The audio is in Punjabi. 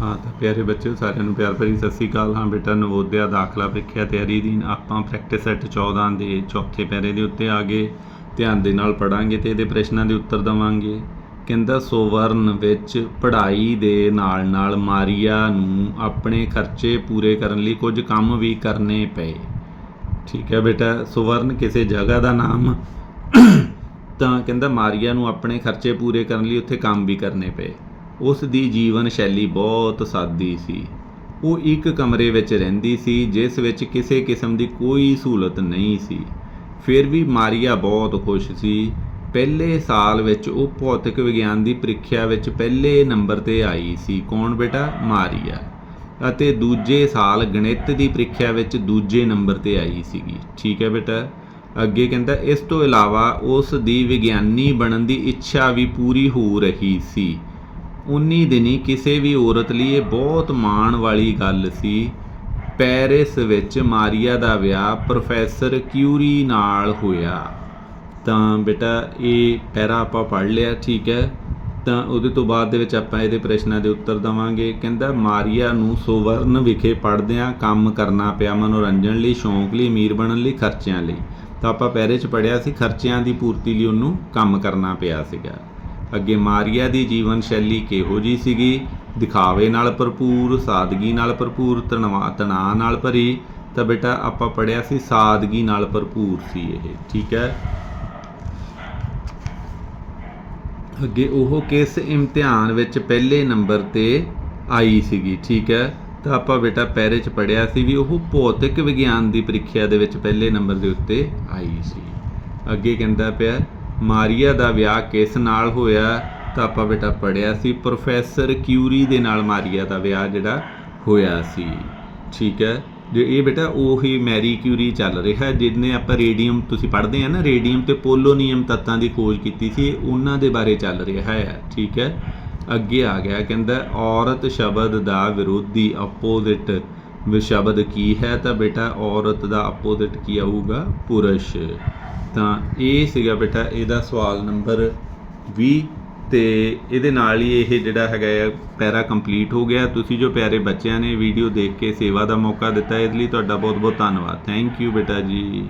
ਹਾਂ, ਤਾਂ ਪਿਆਰੇ ਬੱਚਿਓ, ਸਾਰਿਆਂ ਨੂੰ ਪਿਆਰ ਭਰੀ ਸਤਿ ਸ੍ਰੀ ਅਕਾਲ। ਹਾਂ ਬੇਟਾ, ਨਵੋਦਿਆ ਦਾਖਲਾ ਪ੍ਰੀਖਿਆ ਤਿਆਰੀ ਅਧੀਨ ਆਪਾਂ ਪ੍ਰੈਕਟਿਸ ਸੈੱਟ 14 ਦੇ ਚੌਥੇ ਪੈਰੇ ਦੇ ਉੱਤੇ ਆ ਗਏ। ਧਿਆਨ ਦੇ ਨਾਲ ਪੜਾਂਗੇ ਤੇ ਇਹਦੇ ਪ੍ਰਸ਼ਨਾਂ ਦੇ ਉੱਤਰ ਦਵਾਂਗੇ। ਕਹਿੰਦਾ, ਸੋਵਰਨ ਵਿੱਚ ਪੜ੍ਹਾਈ ਦੇ ਨਾਲ ਨਾਲ ਮਾਰੀਆ ਨੂੰ ਆਪਣੇ ਖਰਚੇ ਪੂਰੇ ਕਰਨ ਲਈ ਕੁਝ ਕੰਮ ਵੀ ਕਰਨੇ ਪਏ। ਠੀਕ ਹੈ ਬੇਟਾ, ਸੁਵਰਨ ਕਿਸੇ ਜਗ੍ਹਾ ਦਾ ਨਾਮ ਤਾਂ ਕਹਿੰਦਾ, ਮਾਰੀਆ ਨੂੰ ਆਪਣੇ ਖਰਚੇ ਪੂਰੇ ਕਰਨ ਲਈ ਉੱਥੇ ਕੰਮ ਵੀ ਕਰਨੇ ਪਏ। ਉਸ ਦੀ ਜੀਵਨ ਸ਼ੈਲੀ ਬਹੁਤ ਸਾਦੀ ਸੀ। ਉਹ ਇੱਕ ਕਮਰੇ ਵਿੱਚ ਰਹਿੰਦੀ ਸੀ, ਜਿਸ ਵਿੱਚ ਕਿਸੇ ਕਿਸਮ ਦੀ ਕੋਈ ਸਹੂਲਤ ਨਹੀਂ ਸੀ। ਫਿਰ ਵੀ ਮਾਰੀਆ ਬਹੁਤ ਖੁਸ਼ ਸੀ। ਪਹਿਲੇ ਸਾਲ ਵਿੱਚ ਉਹ ਭੌਤਿਕ ਵਿਗਿਆਨ ਦੀ ਪ੍ਰੀਖਿਆ ਵਿੱਚ ਪਹਿਲੇ ਨੰਬਰ ਤੇ ਆਈ ਸੀ। ਕੌਣ ਬੇਟਾ? ਮਾਰੀਆ। ਅਤੇ ਦੂਜੇ ਸਾਲ ਗਣਿਤ ਦੀ ਪ੍ਰੀਖਿਆ ਵਿੱਚ ਦੂਜੇ ਨੰਬਰ ਤੇ ਆਈ ਸੀਗੀ। ਠੀਕ ਹੈ ਬੇਟਾ। ਅੱਗੇ ਕਹਿੰਦਾ, ਇਸ ਤੋਂ ਇਲਾਵਾ ਉਸ ਦੀ ਵਿਗਿਆਨੀ ਬਣਨ ਦੀ ਇੱਛਾ ਵੀ ਪੂਰੀ ਹੋ ਰਹੀ ਸੀ। ਉਨੀ ਦਿਨੀ ਕਿਸੇ ਵੀ ਔਰਤ ਲਈ ਇਹ ਬਹੁਤ ਮਾਣ ਵਾਲੀ ਗੱਲ ਸੀ। ਪੈਰਿਸ ਵਿੱਚ ਮਾਰੀਆ ਦਾ ਵਿਆਹ ਪ੍ਰੋਫੈਸਰ ਕਿਊਰੀ ਨਾਲ ਹੋਇਆ। ਤਾਂ ਬੇਟਾ, ਇਹ ਪੈਰਾ ਆਪਾਂ ਪੜ੍ਹ ਲਿਆ, ਠੀਕ ਹੈ? ਤਾਂ ਉਹਦੇ ਤੋਂ ਬਾਅਦ ਦੇ ਵਿੱਚ ਆਪਾਂ ਇਹਦੇ ਪ੍ਰਸ਼ਨਾਂ ਦੇ ਉੱਤਰ ਦਵਾਂਗੇ। ਕਹਿੰਦਾ, ਮਾਰੀਆ ਨੂੰ ਸੋਵਰਨ ਵਿਖੇ ਪੜ੍ਹਦਿਆਂ ਕੰਮ ਕਰਨਾ ਪਿਆ ਮਨੋਰੰਜਨ ਲਈ, ਸ਼ੌਂਕ ਲਈ, ਅਮੀਰ ਬਣਨ ਲਈ, ਖਰਚਿਆਂ ਲਈ। ਤਾਂ ਆਪਾਂ ਪਹਿਰੇ 'ਚ ਪੜਿਆ ਸੀ, ਖਰਚਿਆਂ ਦੀ ਪੂਰਤੀ ਲਈ ਉਹਨੂੰ ਕੰਮ ਕਰਨਾ ਪਿਆ ਸੀਗਾ। ਅੱਗੇ ਮਾਰੀਆ ਦੀ ਜੀਵਨ ਸ਼ੈਲੀ ਕਿਹੋ ਜੀ ਸੀਗੀ? ਦਿਖਾਵੇ ਨਾਲ ਭਰਪੂਰ, ਸਾਦਗੀ ਨਾਲ ਭਰਪੂਰ, ਤਣਵਾ, ਤਣਾਅ ਨਾਲ ਭਰੀ। ਤਾਂ ਬੇਟਾ, ਆਪਾਂ ਪੜਿਆ ਸੀ ਸਾਦਗੀ ਨਾਲ ਭਰਪੂਰ ਸੀ ਇਹ, ਠੀਕ ਹੈ? ਅੱਗੇ ਉਹ ਕਿਸ ਇਮਤਿਹਾਨ ਵਿੱਚ ਪਹਿਲੇ ਨੰਬਰ ਤੇ ਆਈ ਸੀਗੀ, ਠੀਕ ਹੈ? ਤਾਂ ਆਪਾਂ ਬੇਟਾ ਪਹਿਰੇ ਚ ਪੜਿਆ ਸੀ ਵੀ ਉਹ ਭੌਤਿਕ ਵਿਗਿਆਨ ਦੀ ਪ੍ਰੀਖਿਆ ਦੇ ਵਿੱਚ ਪਹਿਲੇ ਨੰਬਰ ਦੇ ਉੱਤੇ ਆਈ ਸੀ। ਅੱਗੇ ਕਹਿੰਦਾ ਪਿਆ ਮਾਰੀਆ ਦਾ ਵਿਆਹ ਕਿਸ ਨਾਲ ਹੋਇਆ, ਤਾਂ ਆਪਾਂ ਬੇਟਾ ਪੜਿਆ ਸੀ ਪ੍ਰੋਫੈਸਰ ਕਿਊਰੀ ਦੇ ਨਾਲ ਮਾਰੀਆ ਦਾ ਵਿਆਹ ਜਿਹੜਾ ਹੋਇਆ ਸੀ। ਠੀਕ ਹੈ? ਜੇ ਇਹ ਬੇਟਾ ਉਹੀ ਮੈਰੀ ਕਿਊਰੀ ਚੱਲ ਰਿਹਾ, ਜਿਹਨੇ ਆਪਾਂ ਰੇਡੀਅਮ, ਤੁਸੀਂ ਪੜ੍ਹਦੇ ਆ ਨਾ, ਰੇਡੀਅਮ ਤੇ ਪੋਲੋਨੀਅਮ ਤੱਤਾਂ ਦੀ ਖੋਜ ਕੀਤੀ ਸੀ ਉਹਨਾਂ ਦੇ ਬਾਰੇ ਚੱਲ ਰਿਹਾ ਹੈ। ਠੀਕ ਹੈ? ਅੱਗੇ ਆ ਗਿਆ, ਕਹਿੰਦਾ, ਔਰਤ ਸ਼ਬਦ ਦਾ ਵਿਰੋਧੀ ਆਪੋਜ਼ਿਟ ਸ਼ਬਦ ਕੀ ਹੈ? ਤਾਂ ਬੇਟਾ ਔਰਤ ਦਾ ਆਪੋਜ਼ਿਟ ਕੀ ਆਊਗਾ? ਪੁਰਸ਼। ਤਾਂ ਇਹ ਸੀਗਾ ਬੇਟਾ, ਇਹਦਾ ਸਵਾਲ ਨੰਬਰ 20 ਤੇ ਇਹਦੇ ਨਾਲ ਹੀ ਇਹ ਜਿਹੜਾ ਹੈਗਾ ਆ, ਪੈਰਾ ਕੰਪਲੀਟ ਹੋ ਗਿਆ। ਤੁਸੀਂ ਜੋ ਪਿਆਰੇ ਬੱਚਿਆਂ ਨੇ ਵੀਡੀਓ ਦੇਖ ਕੇ ਸੇਵਾ ਦਾ ਮੌਕਾ ਦਿੱਤਾ, ਇਹਦੇ ਲਈ ਤੁਹਾਡਾ ਬਹੁਤ ਬਹੁਤ ਧੰਨਵਾਦ। ਥੈਂਕ ਯੂ ਬੇਟਾ ਜੀ।